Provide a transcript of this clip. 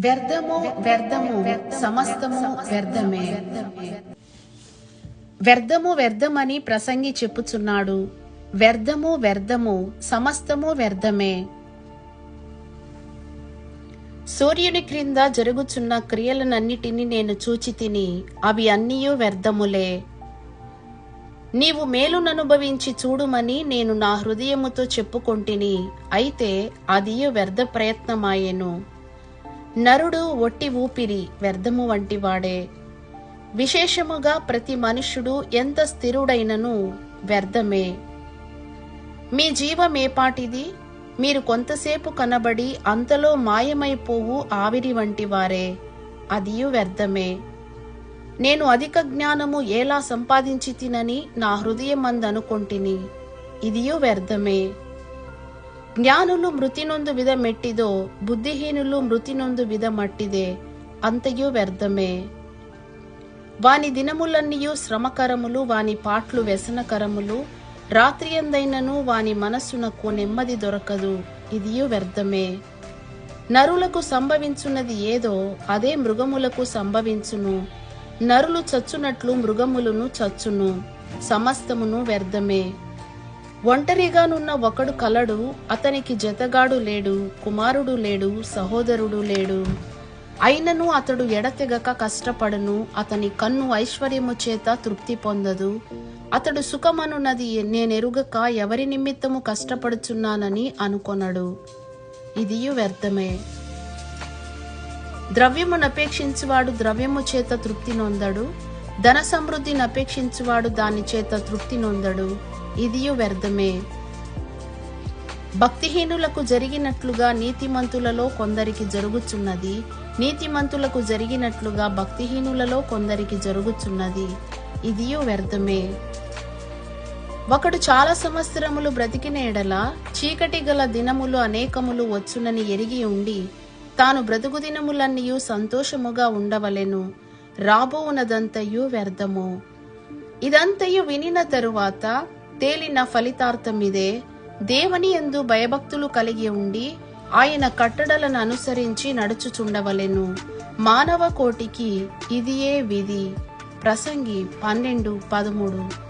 వ్యర్థము వ్యర్థము సమస్తము వ్యర్థమే. వ్యర్థము వ్యర్థమని ప్రసంగి చెప్పుచున్నాడు. వ్యర్థము వ్యర్థము సమస్తము వ్యర్థమే. సూర్యుని క్రింద జరుగుచున్న క్రియలనన్నిటినీ నేను చూచి తిని అవి అన్నీయూ వ్యర్థములే. నీవు మేలుననుభవించి చూడుమని నేను నా హృదయముతో చెప్పుకొంటిని అయితే అదియు వ్యర్థ ప్రయత్నమాయెను. నరుడు ఒట్టి ఊపిరి వ్యర్థము వంటివాడే విశేషముగా ప్రతి మనుష్యుడు ఎంత స్థిరుడైనను వ్యర్థమే. మీ జీవమేపాటిది మీరు కొంతసేపు కనబడి అంతలో మాయమైపోవు ఆవిరి వంటివారే అదియు వ్యర్థమే. నేను అధిక జ్ఞానము ఎలా సంపాదించి తినని నా హృదయమందనుకొంటిని. ఇదియు వ్యర్థమే. జ్ఞానులు మృతినొందు విధ మెట్టిదో బుద్ధిహీనులు మృతినొందు విధ మట్టిదే అంతయు వ్యర్థమే వాని దినములన్నీయు శ్రమకరములు వాని పాట్లు వ్యసనకరములు రాత్రియందైనను వాని మనస్సునకు నెమ్మది దొరకదు ఇదియు వ్యర్థమే నరులకు సంభవించున్నది ఏదో అదే మృగములకు సంభవించును నరులు చచ్చునట్లు మృగములను చచ్చును సమస్తమును వ్యర్థమే ఒంటరిగానున్న ఒకడు కలడు అతనికి జతగాడు లేడు కుమారుడు లేడు సహోదరుడు లేడు. అయినను అతడు ఎడతెగక కష్టపడును అతని కన్ను ఐశ్వర్యము చేత తృప్తి పొందదు. అతడు సుఖమనున్నది నేనెరుగక ఎవరి నిమిత్తము కష్టపడుచున్నానని అనుకొనడు. ఇదియు వ్యర్థమే. ద్రవ్యమును అపేక్షించువాడు ద్రవ్యము చేత తృప్తి నొందడు. ధన సమృద్ధిని అపేక్షించువాడు దాని చేత తృప్తి నొందడు. ఇదియు వ్యర్థమే. భక్తిహీనులకు జరిగినట్లుగా నీతిమంతులలో కొందరికి జరుగుచున్నది నీతిమంతులకు జరిగినట్లుగా భక్తిహీనులలో కొందరికి జరుగుచున్నది. ఇదియు వ్యర్థమే. ఒకడు చాలా సంవత్సరములు బ్రతికిన ఎడల చీకటి గల దినములు అనేకములు వచ్చునని ఎరిగి ఉండి తాను బ్రతుకు దినములన్నీయు సంతోషముగా ఉండవలెను. రాబోవునదంతయు వ్యర్థము. ఇదంతయు వినిన తరువాత తేలిన ఫలితార్థమిదే దేవుని ఎందు భయభక్తులు కలిగి ఉండి ఆయన కట్టడలను అనుసరించి నడుచుచుండవలెను. మానవ కోటికి ఇదియే విధి. ప్రసంగి పన్నెండు పదమూడు.